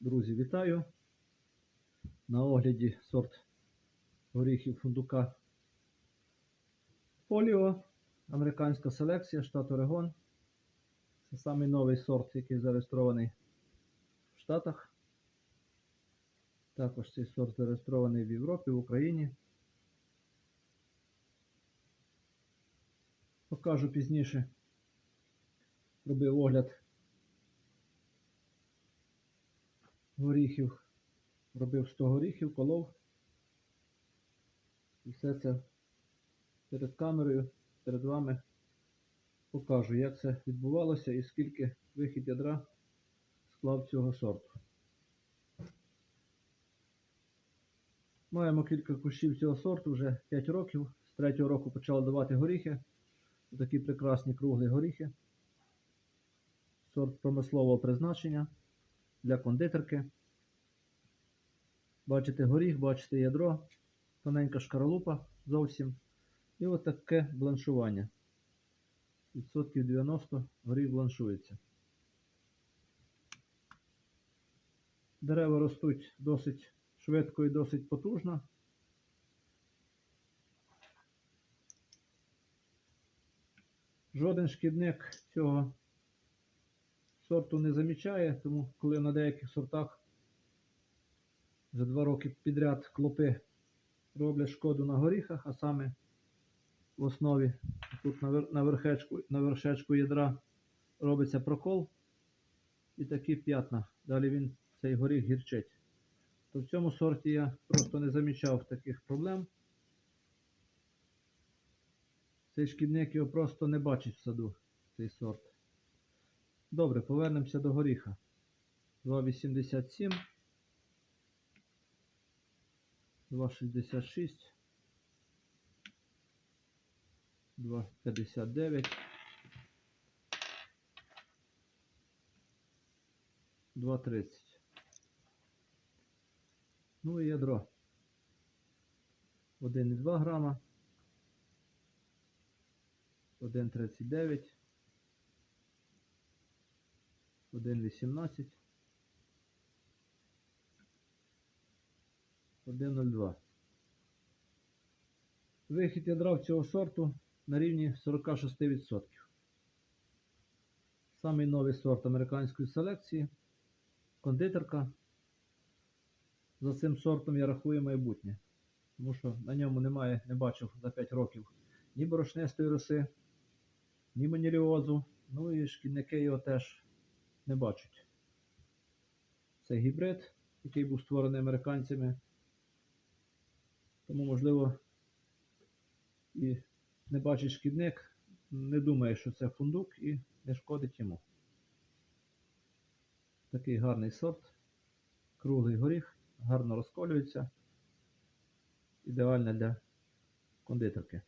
Друзі, вітаю! На огляді сорт горіхів фундука Поліо, американська селекція, штат Орегон. Це самий новий сорт, який зареєстрований в Штатах. Також цей сорт зареєстрований в Європі, в Україні. Покажу пізніше. Робив огляд горіхів. Робив 100 горіхів, колов. І все це перед камерою, перед вами покажу, як це відбувалося і скільки вихід ядра склав цього сорту. Маємо кілька кущів цього сорту вже 5 років. З 3 року почали давати горіхи. Такі прекрасні круглі горіхи. Сорт промислового призначення для кондитерки. Бачите горіх, бачите ядро, тоненька шкаралупа зовсім. І от таке бланшування. Відсотків 90 горіх бланшується. Дерева ростуть досить швидко і досить потужно. Жоден шкідник цього сорту не замічає, тому коли на деяких сортах за два роки підряд клопи роблять шкоду на горіхах, а саме в основі тут на, вер, на, верхечку, ядра робиться прокол і такі п'ятна. Далі він цей горіх гірчить. То в цьому сорті я просто не замічав таких проблем. Цей шкідник його просто не бачить в саду, цей сорт. Добре, повернемося до горіха. 2,87. 2,66. 2,59. 2,30. Ну і ядро. 1,2 грама. 1,39. 1,18. 1,02. Вихід ядра в цього сорту на рівні 46%. Самий новий сорт американської селекції. Кондитерка. За цим сортом я рахую майбутнє. Тому що на ньому немає, не бачив за 5 років ні борошнистої роси, ні маніліозу. Ну і шкідники його теж не бачать. Це гібрид, який був створений американцями. Тому, можливо, і не бачить шкідник, не думає, що це фундук і не шкодить йому. Такий гарний сорт, круглий горіх, гарно розколюється. Ідеально для кондитерки.